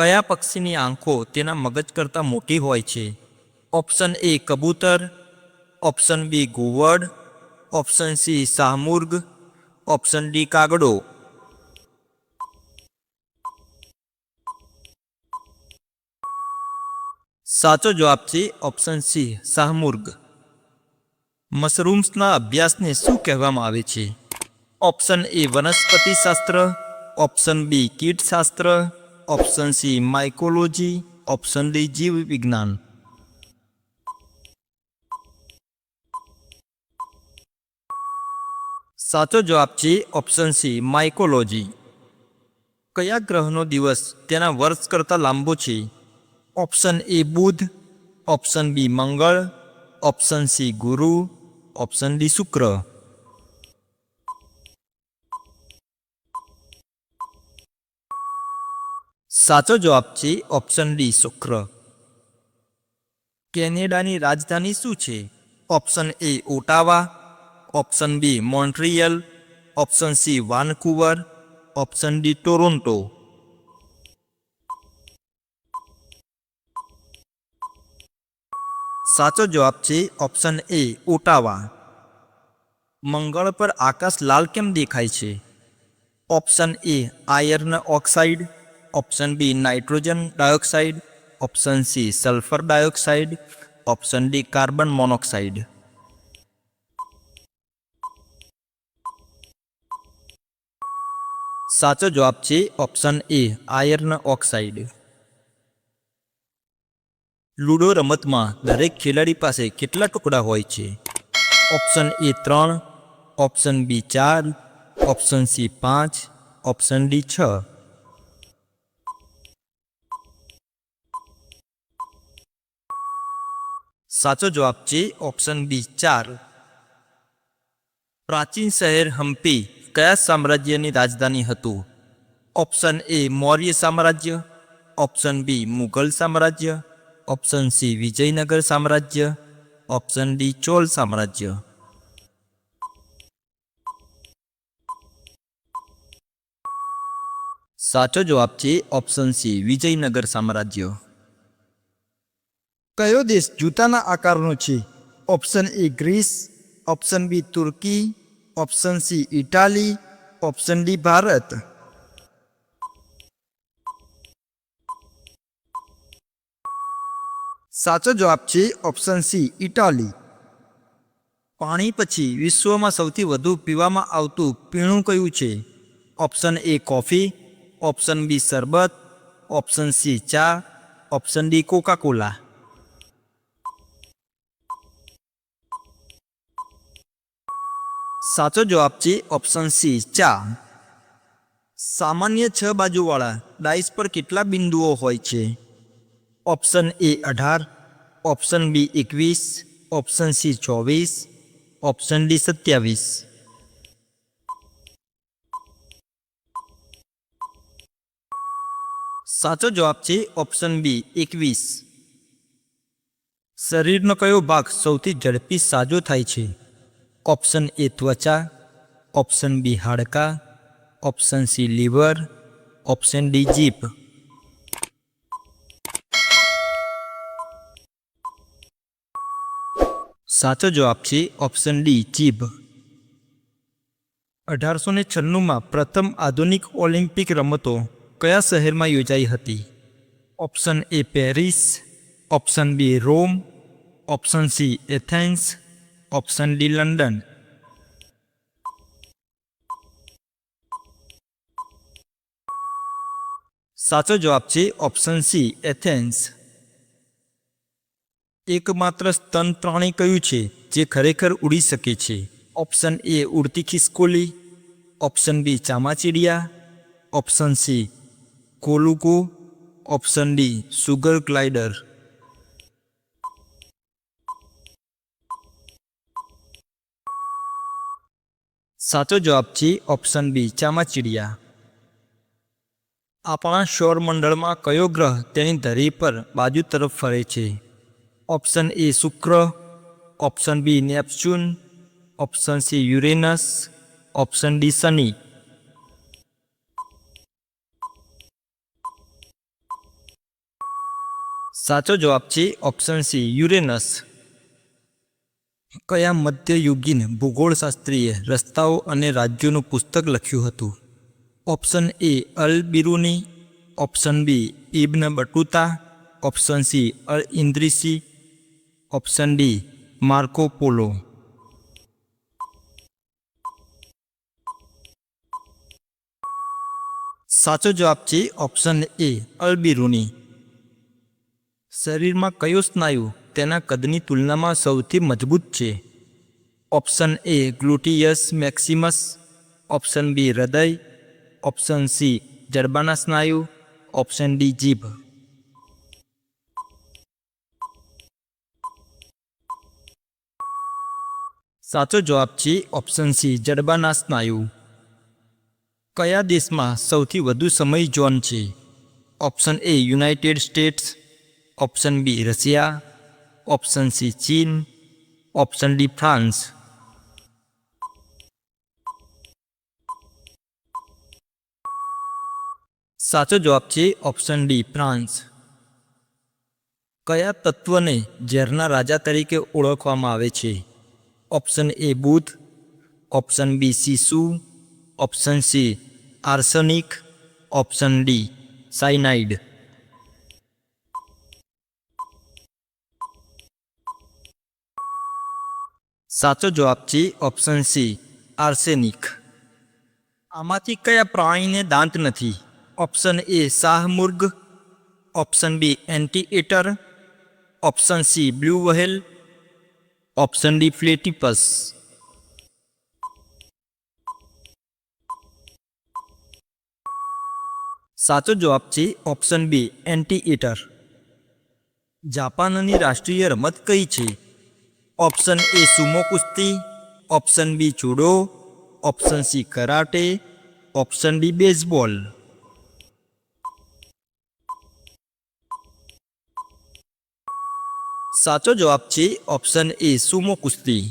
કયા પક્ષીની આંખો તેના મગજ કરતાં મોટી હોય છે? ઓપ્શન એ કબૂતર, ઓપ્શન બી ઘુવડ, ઓપ્શન સી શાહમુર્ગ, ઓપ્શન ડી કાગડો. સાચો જવાબ છે ઓપ્શન સી શાહમુર્ગ. મશરૂમ્સના અભ્યાસને શું કહેવામાં આવે છે? ઓપ્શન એ વનસ્પતિ શાસ્ત્ર option B કીટશાસ્ત્ર option C mycology option D જીવ વિજ્ઞાન સાચો જવાબ છે ઓપ્શન સી માઇકોલોજી કયા ગ્રહનો દિવસ તેના વર્ષ કરતાં લાંબો છે? ઓપ્શન એ બુધ. ઓપ્શન બી મંગળ. ઓપ્શન સી ગુરુ. ઓપ્શન ડી શુક્ર. સાચો જવાબ છે ઓપ્શન ડી, શુક્ર. કેનેડાની રાજધાની શું છે? Option A Ottawa option B Montreal option C Vancouver option D Toronto. સાચો જવાબ છે ઓપ્શન એ ઓટાવા. મંગળ પર આકાશ લાલ કેમ દેખાય છે? Option A iron oxide option B nitrogen dioxide option C sulphur dioxide option D carbon monoxide સાચો જવાબ છે option A iron oxide ludo રમતમાં દરેક ખેલાડી પાસે કેટલા ટુકડા હોય છે? ઓપ્શન એ ત્રણ. ઓપ્શન બી ચાર. ઓપ્શન સી પાંચ. ઓપ્શન ડી છ. સાચો જવાબ છે ઓપ્શન બી ચાર. પ્રાચીન શહેર હમ્પી કયા સામ્રાજ્યની રાજધાની હતું? ઓપ્શન એ મૌર્ય સામ્રાજ્ય, ઓપ્શન બી મુઘલ સામ્રાજ્ય, ઓપ્શન સી વિજયનગર સામ્રાજ્ય, ઓપ્શન ડી ચોલ સામ્રાજ્ય. સાચો જવાબ છે ઓપ્શન સી વિજયનગર સામ્રાજ્ય. કયો દેશ જૂતાના આકારનો છે? Option A Greece option B Turkey option C Italy option D Bharat સાચો જવાબ છે ઓપ્શન સી ઇટાલી પાણી પછી વિશ્વમાં સૌથી વધુ પીવામાં આવતું પીણું કયું છે? Option A coffee option B શરબત ઓપ્શન સી ચા ઓપ્શન ડી કોકા સાચો જવાબ છે ઓપ્શન સી ચા. સામાન્ય છ બાજુવાળા ડાઇસ પર કેટલા બિંદુઓ હોય છે? ઓપ્શન એ અઢાર ઓપ્શન બી એકવીસ ઓપ્શન સી ચોવીસ ઓપ્શન ડી સત્યાવીસ. સાચો જવાબ છે ઓપ્શન બી એકવીસ. શરીરનો કયો ભાગ સૌથી ઝડપી સાજો થાય છે? ઓપ્શન એ ત્વચા ઓપ્શન બી હાડકા option C liver option D જીભ સાચો જવાબ છે ઓપ્શન ડી જીભ અઢારસો ને છન્નુંમાં પ્રથમ આધુનિક ઓલિમ્પિક રમતો કયા શહેરમાં યોજાઈ હતી option A Paris option B Rome option C Athens option D London સાચો જવાબ છે ઓપ્શન સી એથેન્સ એકમાત્ર સ્તન પ્રાણી કયું છે જે ખરેખર ઉડી શકે છે? ઓપ્શન એ ઉડતી ખિસકોલી. Option B ચામાચીડિયા. Option C colugo option D sugar glider સાચો જવાબ છે ઓપ્શન બી ચામાચીડિયા. આપણા સૌરમંડળમાં કયો ગ્રહ તેની ધરી પર બાજુ તરફ ફરે છે? ઓપ્શન એ શુક્ર. Option B Neptune. Option C Uranus. Option D શનિ. સાચો જવાબ છે ઓપ્શન સી યુરેનસ. કયા મધ્યયુગીન ભૂગોળશાસ્ત્રીએ રસ્તાઓ અને રાજ્યોનું પુસ્તક લખ્યું હતું? Option A Al Biruni, option B Ibn Battuta, option C Al Idrisi, option D Marco Polo. સાચો જવાબ છે ઓપ્શન એ અલબિરુની શરીરમાં કયો સ્નાયુ તેના કદની તુલનામાં સૌથી મજબૂત છે. ઓપ્શન એ ગ્લુટિયસ મેક્સિમસ, ઓપ્શન બી હૃદય, ઓપ્શન સી જડબાના સ્નાયુ, ઓપ્શન ડી જીભ. સાચો જવાબ છે ઓપ્શન સી જડબાના સ્નાયુ. કયા દેશમાં સૌથી વધુ સમય ઝોન છે? Option A United States, option B Russia option C ચીન ઓપ્શન ડી ફ્રાન્સ સાચો જવાબ છે ઓપ્શન ડી ફ્રાન્સ કયા તત્વને ઝેરના રાજા તરીકે ઓળખવામાં આવે છે? ઓપ્શન એ બુધ. Option B સીસુ option C arsenic option D cyanide સાચો જવાબ છે ઓપ્શન સી આર્સેનિક આમાંથી કયા પ્રાણીને દાંત નથી option A શાહમૃગ option B anteater option C blue whale option D platypus સાચો જવાબ છે ઓપ્શન બી એન્ટીએટર જાપાનની રાષ્ટ્રીય રમત કઈ છે ઓપ્શન એ સુમો કુસ્તી option B judo option C karate option D baseball સાચો જવાબ છે ઓપ્શન એ સુમો કુસ્તી